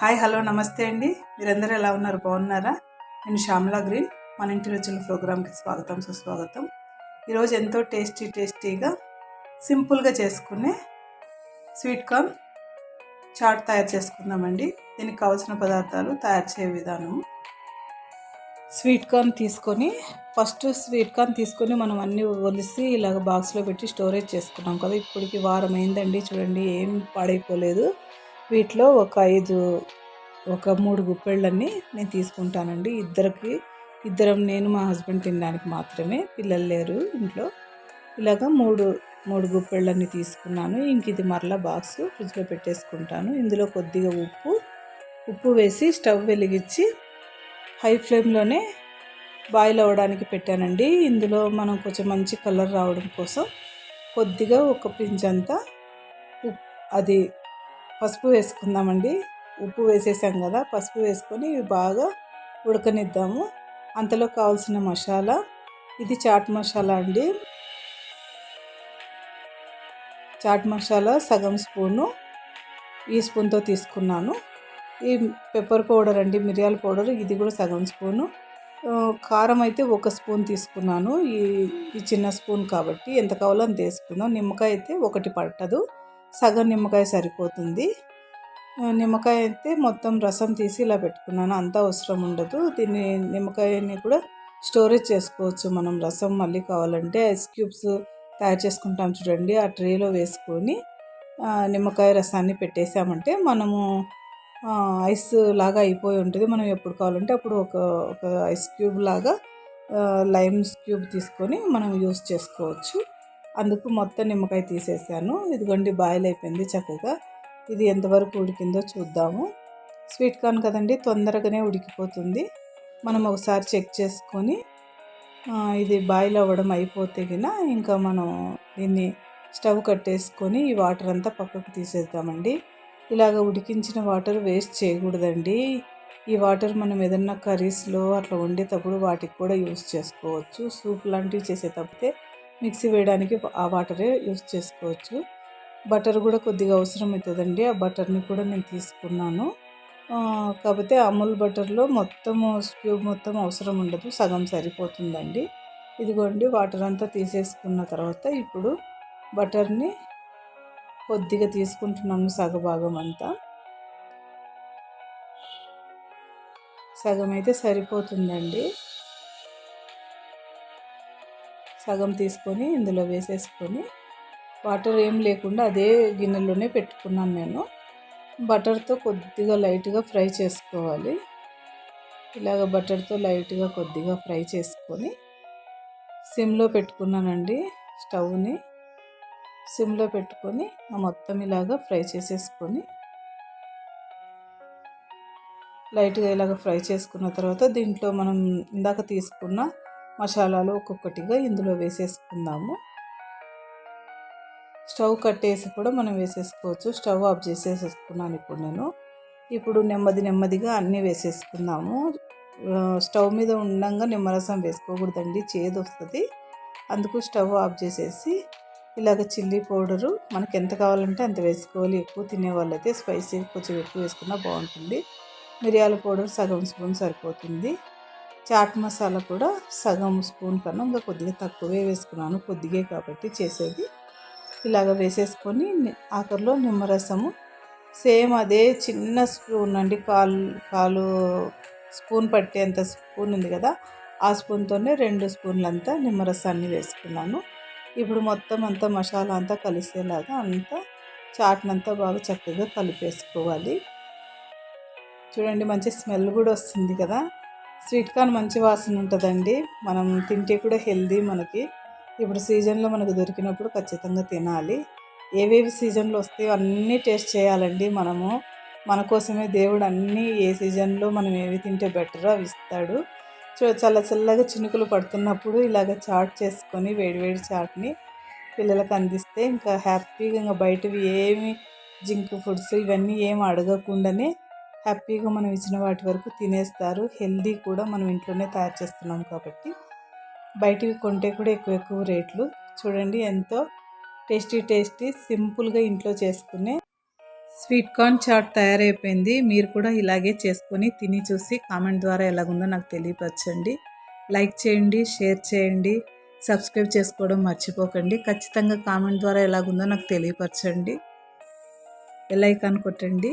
Hi hello నమస్తే అండి. మీరందరూ ఎలా ఉన్నారు? బాగున్నారా? నేను శ్యామలా గ్రీన్. మన ఇంటి రుచుల ప్రోగ్రామ్కి స్వాగతం సుస్వాగతం. ఈరోజు ఎంతో టేస్టీ టేస్టీగా సింపుల్గా చేసుకునే స్వీట్ కార్న్ చాట్ తయారు చేసుకుందామండి. దీనికి కావాల్సిన పదార్థాలు తయారు చేయే విధానం. స్వీట్ కార్న్ తీసుకొని ఫస్ట్ స్వీట్ కార్న్ తీసుకొని మనం అన్నీ ఒలిసి ఇలాగ బాక్స్లో పెట్టి స్టోరేజ్ చేసుకున్నాం కదా. ఇప్పటికి వారం అయిందండి. చూడండి ఏం పాడైపోలేదు. వీటిలో ఒక ఐదు ఒక మూడు గుప్పెళ్ళన్నీ నేను తీసుకుంటానండి. ఇద్దరికి ఇద్దరం నేను మా హస్బెండ్ తినడానికి మాత్రమే పిల్లలు లేరు ఇంట్లో. ఇలాగ మూడు మూడు గుప్పెళ్ళన్నీ తీసుకున్నాను. ఇంక ఇది మరలా బాక్స్ ఫ్రిడ్జ్లో పెట్టేసుకుంటాను. ఇందులో కొద్దిగా ఉప్పు ఉప్పు వేసి స్టవ్ వెలిగించి హై ఫ్లేమ్లోనే బాయిల్ అవ్వడానికి పెట్టానండి. ఇందులో మనం కొంచెం మంచి కలర్ రావడం కోసం కొద్దిగా ఒక పించ్ అంతా అది పసుపు వేసుకుందామండి. ఉప్పు వేసేసాం కదా పసుపు వేసుకొని ఇవి బాగా ఉడకనిద్దాము. అంతలో కావాల్సిన మసాలా ఇది చాట్ మసాలా అండి. చాట్ మసాలా సగం స్పూను ఈ స్పూన్తో తీసుకున్నాను. ఈ పెప్పర్ పౌడర్ అండి మిరియాల పౌడర్ ఇది కూడా సగం స్పూను. కారం అయితే ఒక స్పూన్ తీసుకున్నాను. ఈ ఈ చిన్న స్పూన్ కాబట్టి ఎంత కావాలో అంత వేసుకుందాం. నిమ్మకాయ అయితే ఒకటి పట్టదు. సగం నిమ్మకాయ సరిపోతుంది. నిమ్మకాయ అయితే మొత్తం రసం తీసి ఇలా పెట్టుకున్నాను. అంత అవసరం ఉండదు. దీన్ని నిమ్మకాయని కూడా స్టోరేజ్ చేసుకోవచ్చు మనం. రసం మళ్ళీ కావాలంటే ఐస్ క్యూబ్స్ తయారు చేసుకుంటాం చూడండి. ఆ ట్రేలో వేసుకొని నిమ్మకాయ రసాన్ని పెట్టేసామంటే మనము ఐస్ లాగా అయిపోయి ఉంటుంది. మనం ఎప్పుడు కావాలంటే అప్పుడు ఒక ఒక ఐస్ క్యూబ్ లాగా లైమ్స్ క్యూబ్ తీసుకొని మనం యూస్ చేసుకోవచ్చు. అందుకు మొత్తం నిమ్మకాయ తీసేసాను. ఇదిగోండి బాయిల్ అయిపోయింది చక్కగా. ఇది ఎంతవరకు ఉడికిందో చూద్దాము. స్వీట్ కార్న్ కదండి తొందరగానే ఉడికిపోతుంది. మనం ఒకసారి చెక్ చేసుకొని ఇది బాయిల్ అవ్వడం అయిపోతే గిన ఇంకా మనం దీన్ని స్టవ్ కట్టేసుకొని ఈ వాటర్ అంతా పక్కకు తీసేద్దామండి. ఇలాగ ఉడికించిన వాటర్ వేస్ట్ చేయకూడదండి. ఈ వాటర్ మనం ఏదన్నా కర్రీస్లో అట్లా వండేటప్పుడు వాటికి కూడా యూస్ చేసుకోవచ్చు. సూప్ లాంటివి చేసేటప్పుడే మిక్సీ వేయడానికి ఆ వాటరే యూస్ చేసుకోవచ్చు. బటర్ కూడా కొద్దిగా అవసరం అవుతుందండి. ఆ బటర్ని కూడా నేను తీసుకున్నాను. కాకపోతే అమూల్ బటర్లో మొత్తం క్యూబ్ మొత్తం అవసరం ఉండదు. సగం సరిపోతుందండి. ఇదిగోండి వాటర్ అంతా తీసేసుకున్న తర్వాత ఇప్పుడు బటర్ని కొద్దిగా తీసుకుంటున్నాము సగభాగం అంతా. సగం అయితే సరిపోతుందండి. సగం తీసుకొని ఇందులో వేసేసుకొని వాటర్ ఏం లేకుండా అదే గిన్నెలోనే పెట్టుకున్నాను నేను. బటర్తో కొద్దిగా లైట్గా ఫ్రై చేసుకోవాలి. ఇలాగ బటర్తో లైట్గా కొద్దిగా ఫ్రై చేసుకొని సిమ్లో పెట్టుకున్నానండి స్టవ్ని. సిమ్లో పెట్టుకొని మొత్తం ఇలాగ ఫ్రై చేసేసుకొని లైట్గా ఇలాగ ఫ్రై చేసుకున్న తర్వాత దీంట్లో మనం ఇందాక తీసుకున్న మసాలాలు ఒక్కొక్కటిగా ఇందులో వేసేసుకుందాము. స్టవ్ కట్టేసి కూడా మనం వేసేసుకోవచ్చు. స్టవ్ ఆఫ్ చేసేసుకున్నాను ఇప్పుడు నేను. ఇప్పుడు నెమ్మది నెమ్మదిగా అన్నీ వేసేసుకుందాము. స్టవ్ మీద ఉండగా నిమ్మరసం వేసుకోకూడదండి. చేదు వస్తుంది. అందుకు స్టవ్ ఆఫ్ చేసేసి ఇలాగ చిల్లీ పౌడరు మనకి ఎంత కావాలంటే అంత వేసుకోవాలి. ఎక్కువ తినే వాళ్ళైతే స్పైసీ కొంచెం ఎక్కువ వేసుకున్నా బాగుంటుంది. మిరియాల పౌడర్ సగం స్పూన్ సరిపోతుంది. చాట్ మసాలా కూడా సగం స్పూన్ కన్నా ఇంకా కొద్దిగా తక్కువే వేసుకున్నాను. కొద్దిగే కాబట్టి చేసేది. ఇలాగ వేసేసుకొని ఆఖరిలో నిమ్మరసము. సేమ్ అదే చిన్న స్పూన్ అండి. కాలు కాలు స్పూన్ పట్టేంత స్పూన్ ఉంది కదా ఆ స్పూన్తోనే రెండు స్పూన్లంతా నిమ్మరసాన్ని వేసుకున్నాను. ఇప్పుడు మొత్తం అంతా మసాలా అంతా కలిసేలాగా అంతా చాట్నంతా బాగా చక్కగా కలిపేసుకోవాలి. చూడండి మంచి స్మెల్ కూడా వస్తుంది కదా. స్వీట్ కార్న్ మంచి వాసన ఉంటుందండి. మనం తింటే కూడా హెల్దీ మనకి. ఇప్పుడు సీజన్లో మనకు దొరికినప్పుడు ఖచ్చితంగా తినాలి. ఏవేవి సీజన్లో వస్తాయో అన్నీ టేస్ట్ చేయాలండి మనము. మన కోసమే దేవుడు అన్నీ ఏ సీజన్లో మనం ఏవి తింటే బెటరో అవి ఇస్తాడు. చూ చల్ల చల్లగా చినుకులు పడుతున్నప్పుడు ఇలాగ చాట్ చేసుకొని వేడివేడి చాట్ని పిల్లలకు అందిస్తే ఇంకా హ్యాపీగా ఇంకా బయటవి ఏమి జింక్ ఫుడ్స్ ఇవన్నీ ఏమి అడగకుండానే హ్యాపీగా మనం ఇచ్చిన వాటి వరకు తినేస్తారు. హెల్దీ కూడా మనం ఇంట్లోనే తయారు చేస్తున్నాం కాబట్టి. బయటివి కొంటే కూడా ఎక్కువ ఎక్కువ రేట్లు. చూడండి ఎంతో టేస్టీ టేస్టీ సింపుల్గా ఇంట్లో చేసుకునే స్వీట్ కార్న్ చాట్ తయారైపోయింది. మీరు కూడా ఇలాగే చేసుకొని తిని చూసి కామెంట్ ద్వారా ఎలాగుందో నాకు తెలియపరచండి. లైక్ చేయండి షేర్ చేయండి సబ్స్క్రైబ్ చేసుకోవడం మర్చిపోకండి. ఖచ్చితంగా కామెంట్ ద్వారా ఎలాగుందో నాకు తెలియపరచండి. బెల్ ఐకాన్ కొట్టండి.